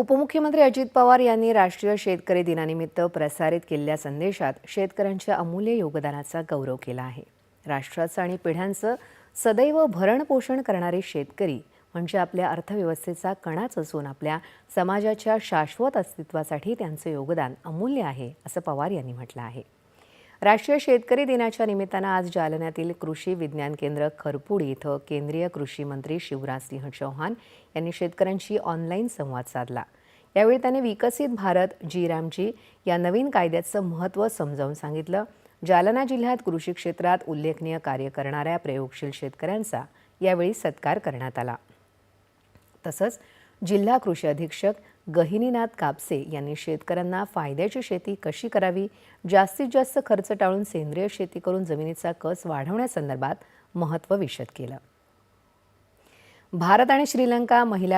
उपमुख्यमंत्री अजित पवार यांनी राष्ट्रीय शेतकरी दिनानिमित्त प्रसारित केलेल्या संदेशात शेतकऱ्यांच्या अमूल्य योगदानाचा गौरव केला आहे. राष्ट्राचं आणि पिढ्यांचं सदैव भरणपोषण करणारे शेतकरी म्हणजे आपल्या अर्थव्यवस्थेचा कणाच असून आपल्या समाजाच्या शाश्वत अस्तित्वासाठी त्यांचं योगदान अमूल्य आहे असं पवार यांनी म्हटलं आहे. राष्ट्रीय शेतकरी दिनाच्या निमित्तानं आज जालन्यातील कृषी विज्ञान केंद्र खरपुडी इथं केंद्रीय कृषी मंत्री शिवराजसिंह चौहान यांनी शेतकऱ्यांशी ऑनलाईन संवाद साधला. यावेळी त्यांनी विकसित भारत जी रामजी या नवीन कायद्याचं महत्त्व समजावून सांगितलं. जालना जिल्ह्यात कृषी क्षेत्रात उल्लेखनीय कार्य करणाऱ्या प्रयोगशील शेतकऱ्यांचा यावेळी सत्कार करण्यात आला. तसंच जिल्हा कृषी अधीक्षक गहिनीनाथ कापसे यांनी शेतकऱ्यांना फायद्याची शेती कशी करावी? जास्तीत जास्त खर्च टाळून सेंद्रिय शेती करून जमिनीचा कस वाढवण्यासंदर्भात महत्त्व विशद केलं. भारत आणि श्रीलंका महिला